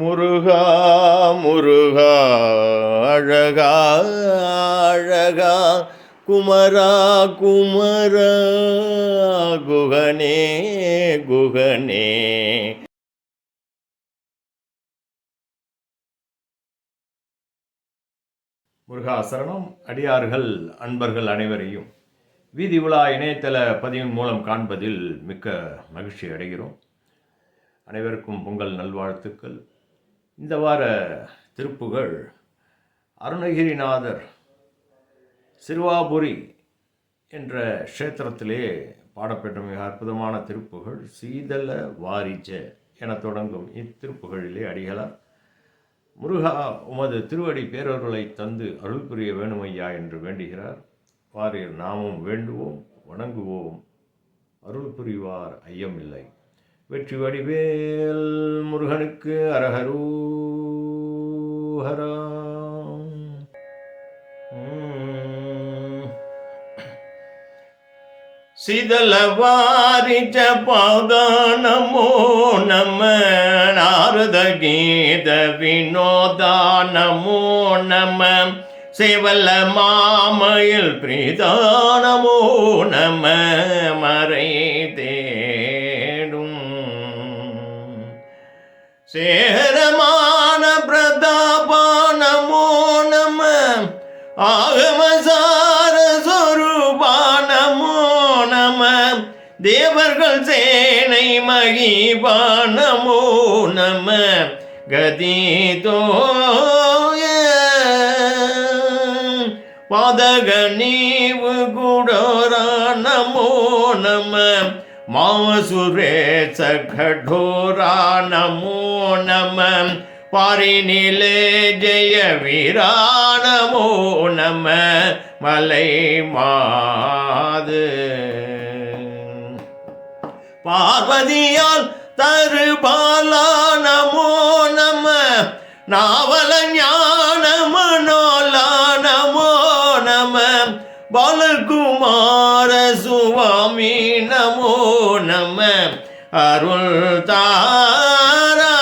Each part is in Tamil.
முருகா முருகா அழகா அழகா குமரா குமரா குகனே குகனே. முருகாசரணம் அடியார்கள் அன்பர்கள் அனைவரையும். வீதி உலா இணையதள பதிவின் மூலம் காண்பதில் மிக்க மகிழ்ச்சி அடைகிறோம். அனைவருக்கும் பொங்கல் நல்வாழ்த்துக்கள். இந்த வார திருப்புகள் அருணகிரிநாதர் சிறுவாபுரி என்ற க்ஷேத்திரத்திலே பாடப்பெற்ற மிக அற்புதமான திருப்புகள் சீதள வாரிஜ என தொடங்கும் இத்திருப்புகளிலே அடிகளார். முருகா உமது திருவடி பேரொருளை தந்து அருள் புரிய வேணுமையா என்று வேண்டுகிறார். வாரீர் நாமும் வேண்டுவோம் வணங்குவோம். அருள் புரிவார் ஐயமில்லை. வெற்றி வடிவேல் முருகனுக்கு அரகரூ சிதலவாரிச்ச பாதானமோ நம நாரத கீத வினோதானமோ நம சேவல மாமயில் பிரீதானமோ நம மறை தேடும். சேரமான பிரதாபானமோ நம ஆகம தேவர்கள் சேனை மகிபானமோ நம கதிதோய பாதக நீவு குடோரானமோ நம மாசுரேச கடோரானமோ நம பாரினிலே ஜெய வீரானமோ நம மலை மாது. பார்வதியால் தருபாலா நமோ நம நாவல ஞான மனோலா நமோ நம பாலகுமார சுவாமி நமோ நம அருள் தாரா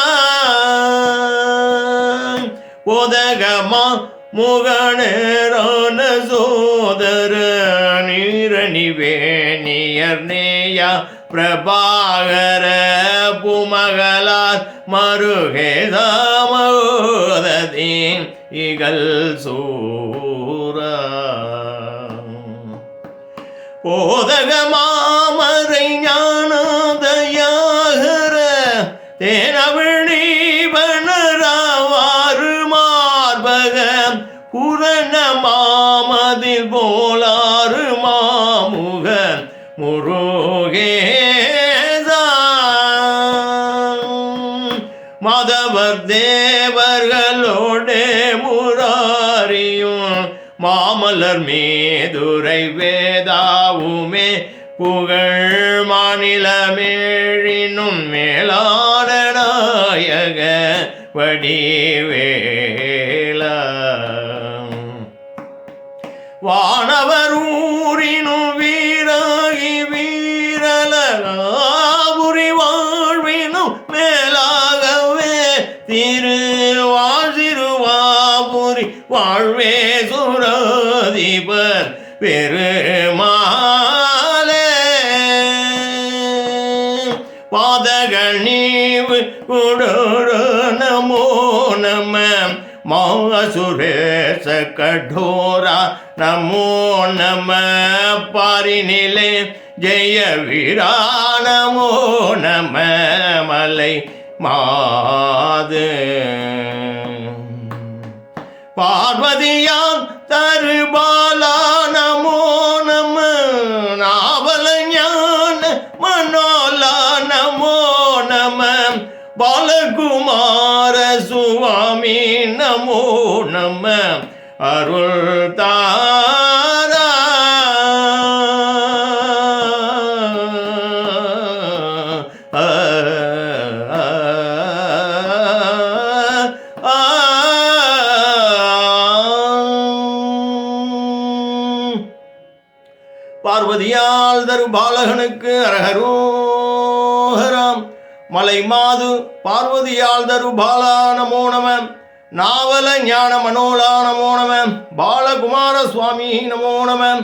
உதகமா முகணரான சோதர நீரணிவேணியர் நேயா. பிரபாகர புமகளார் மருகேதாமோதீன் இகல் சூரா. போதக மாமரை ஞானதயாகர தேனவ முருகேதா மதவர் தேவர்களோடே முராரியும் மாமலர் மேதுரை வேதாவுமே புகழ் மாநிலமேழினும் மேலான நாயக வடிவேல. வானவ திருவாசிருவாபுரி வாழ்வே சுராதிபர் பெருமாலே பாதகள் நீவு நமோ நம. மாசுரேச கடோரா நமோ நம. பாரினிலே ஜெய வீரா நமோ நம. மலை மாது. பார்வதியான் தருபாலா நமோ நம நாவல ஞான மனோலா நமோ நம பாலகுமார சுவாமி நமோ நம அருள் தாரா பார்வதியால் தரு பாலகனுக்கு அரகரோகராம் மலை மாது பார்வதியால் தரு பாலா நமோ நம. நாவல ஞான மனோலா நமோ நம. பாலகுமார சுவாமி நமோ நம.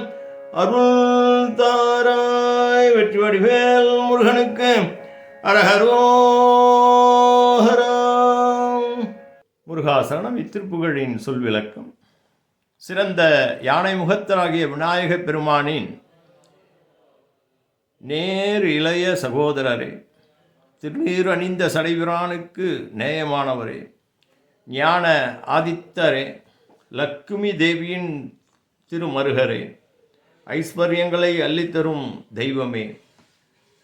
அருள் தாராய் வெற்றி வடிவேல் முருகனுக்கு அரஹரோஹரம் முருகாசனம் இத்திருப்புகழின் சொல் விளக்கம் சிறந்த யானை முகத்தராகிய விநாயகப் பெருமானின் நேர் இளைய சகோதரரே திருநீர் அணிந்த சடைவிரானுக்கு நேயமானவரே ஞான ஆதித்தரே லக்ஷ்மி தேவியின் திருமருகரே ஐஸ்வர்யங்களை அள்ளித்தரும் தெய்வமே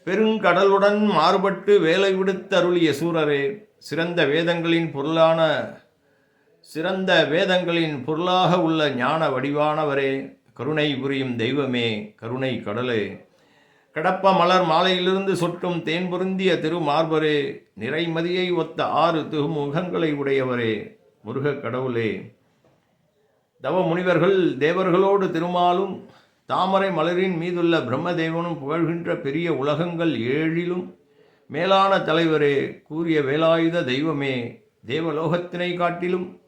பெருங்கடலுடன் மாறுபட்டு வேலை விடுத்தருளிய சூரரே சிறந்த வேதங்களின் பொருளான சிறந்த வேதங்களின் பொருளாக உள்ள ஞான வடிவானவரே கருணை புரியும் தெய்வமே கருணை கடலே. கடப்ப மலர் மாலையிலிருந்து சொட்டும் தேன் பொருந்திய திருமார்பரே நிறைமதியை ஒத்த ஆறு திருமுகங்களை உடையவரே முருகக் கடவுளே. தவ முனிவர்கள் தேவர்களோடு திருமாலும் தாமரை மலரின் மீதுள்ள பிரம்மதேவனும் புகழ்கின்ற பெரிய உலகங்கள் ஏழிலும் மேலான தலைவரே கூறிய வேலாயுத தெய்வமே தேவலோகத்தினை காட்டிலும்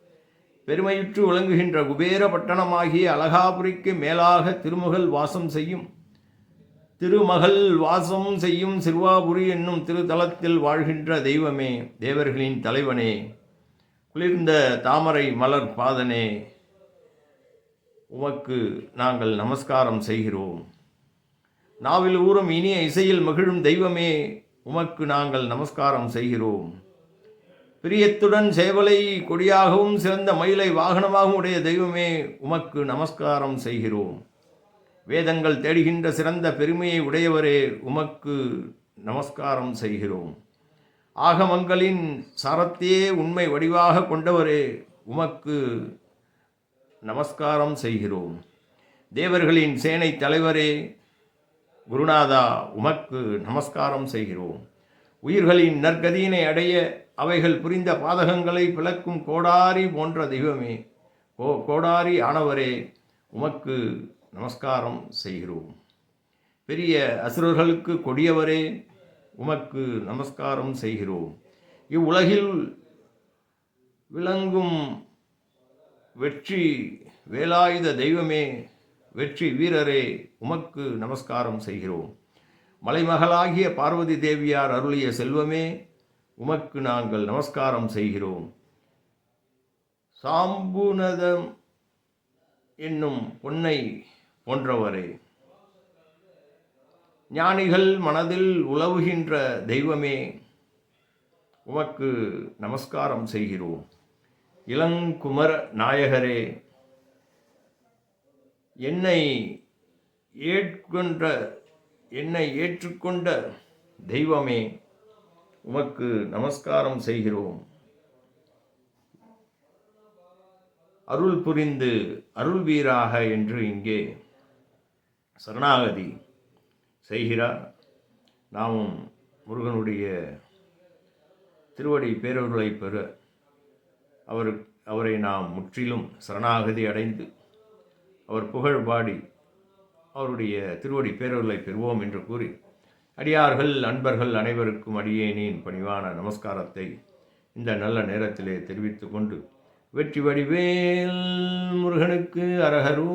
பெருமையுற்று விளங்குகின்ற குபேர பட்டணமாகிய அலகாபுரிக்கு மேலாக திருமுகல் வாசம் செய்யும் திருமகள் வாசம் செய்யும் சிறுவாபுரி என்னும் திருத்தலத்தில் வாழ்கின்ற தெய்வமே தேவர்களின் தலைவனே. குளிர்ந்த தாமரை மலர் பாதனே உமக்கு நாங்கள் நமஸ்காரம் செய்கிறோம். நாவில் ஊறும் இனிய இசையில் மகிழும் தெய்வமே உமக்கு நாங்கள் நமஸ்காரம் செய்கிறோம். பிரியத்துடன் சேவலை கொடியாகவும் சிறந்த மயிலை வாகனமாகவும் உடைய தெய்வமே உமக்கு நமஸ்காரம் செய்கிறோம். வேதங்கள் தேடுகின்ற சிறந்த பெருமையை உடையவரே உமக்கு நமஸ்காரம் செய்கிறோம். ஆகமங்களின் சரத்தையே உண்மை வடிவாக கொண்டவரே உமக்கு நமஸ்காரம் செய்கிறோம். தேவர்களின் சேனை தலைவரே குருநாதா உமக்கு நமஸ்காரம் செய்கிறோம். உயிர்களின் நற்கதியினை அடைய அவைகள் புரிந்த பாதகங்களை பிளக்கும் கோடாரி போன்ற தெய்வமே கோ கோடாரி ஆனவரே உமக்கு நமஸ்காரம் செய்கிறோம். பெரிய அசுரர்களுக்கு கொடியவரே உமக்கு நமஸ்காரம் செய்கிறோம். இவ்வுலகில் விளங்கும் வெற்றி வேலாயுத தெய்வமே வெற்றி வீரரே உமக்கு நமஸ்காரம் செய்கிறோம். மலைமகளாகிய பார்வதி தேவியார் அருளிய செல்வமே உமக்கு நாங்கள் நமஸ்காரம் செய்கிறோம். சாம்புனதம் என்னும் பொன்னை போன்றவரே. ஞானிகள் மனதில் உலவுகின்ற தெய்வமே உமக்கு நமஸ்காரம் செய்கிறோம். இளங்குமர நாயகரே என்னை ஏற்கொண்ட என்னை ஏற்றுக்கொண்ட தெய்வமே உமக்கு நமஸ்காரம் செய்கிறோம். அருள் புரிந்து அருள் வீராக என்று இங்கே சரணாகதி செய்கிறார். நாமும் முருகனுடைய திருவடி பேரவர்களை பெற அவர் அவரை நாம் முற்றிலும் சரணாகதி அடைந்து அவர் புகழ் பாடி அவருடைய திருவடி பேரவர்களை பெறுவோம் என்று கூறி அடியார்கள் அன்பர்கள் அனைவருக்கும் அடியேனின் பணிவான நமஸ்காரத்தை இந்த நல்ல நேரத்திலே தெரிவித்து கொண்டு வெற்றி வடிவேல் முருகனுக்கு அரகரூ